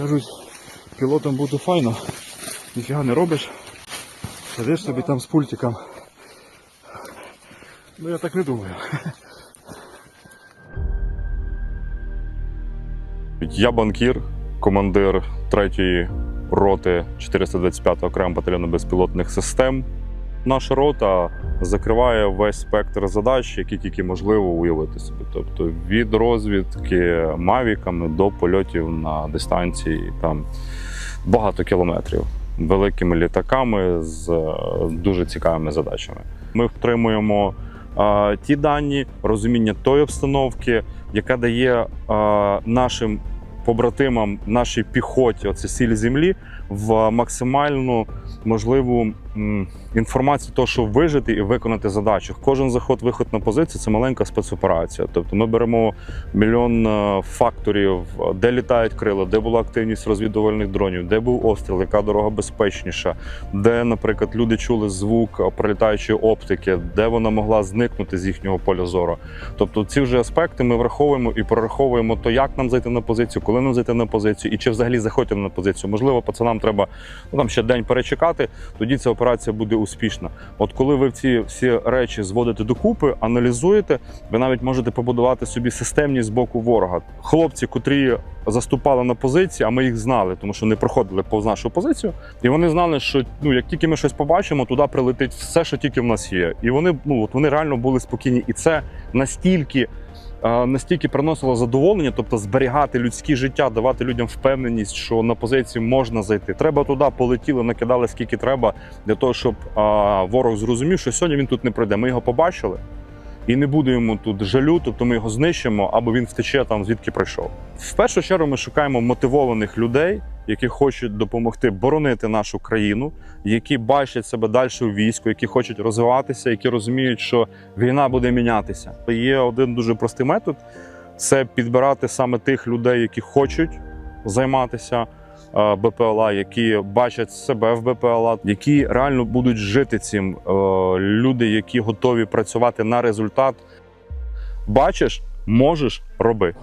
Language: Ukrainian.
Кажуть, пілотом буде файно, ніфіга не робиш. Сидиш собі там з пультиком. Ну я так не думаю. Я банкір, командир 3-ї роти 425 окремого батальйону безпілотних систем. Наша рота закриває весь спектр задач, які тільки можливо уявити собі. Тобто від розвідки мавіками до польотів на дистанції там багато кілометрів, великими літаками з е, дуже цікавими задачами. Ми отримуємо е, ті дані, розуміння тої обстановки, яка дає е, нашим побратимам, нашій піхоті, оце сіль землі, в максимальну можливу інформацію, того, щоб вижити і виконати задачу. Кожен заход-виход на позицію це маленька спецоперація. Тобто ми беремо мільйон е, факторів, де літають крила, де була активність розвідувальних дронів, де був обстріл, яка дорога безпечніша, де, наприклад, люди чули звук прилітаючої оптики, де вона могла зникнути з їхнього поля зору. Тобто ці вже аспекти ми враховуємо і прораховуємо то, як нам зайти на позицію, коли нам зайти на позицію, і чи взагалі заходити на позицію. Можливо, пацанам треба ну, там ще день перечекати, тоді ця операція буде успішна. От коли ви ці всі речі зводите докупи, аналізуєте, ви навіть можете побудувати собі системність з боку ворога. Хлопці, котрі заступали на позиції, а ми їх знали, тому що вони проходили повз нашу позицію, і вони знали, що ну як тільки ми щось побачимо, туди прилетить все, що тільки в нас є. І вони ну от вони реально були спокійні, і це настільки. е, Настільки приносило задоволення, тобто зберігати людське життя, давати людям впевненість, що на позицію можна зайти. Треба туди, полетіли, накидали скільки треба для того, щоб а, ворог зрозумів, що сьогодні він тут не пройде. Ми його побачили, і не буде йому тут жалю, тобто ми його знищимо, або він втече там, звідки прийшов. В першу чергу ми шукаємо мотивованих людей, які хочуть допомогти боронити нашу країну, які бачать себе далі у війську, які хочуть розвиватися, які розуміють, що війна буде мінятися. Є один дуже простий метод: це підбирати саме тих людей, які хочуть займатися. Е, БПЛА, які бачать себе в БПЛА, які реально будуть жити цим. Е, Люди, які готові працювати на результат. Бачиш, можеш, роби.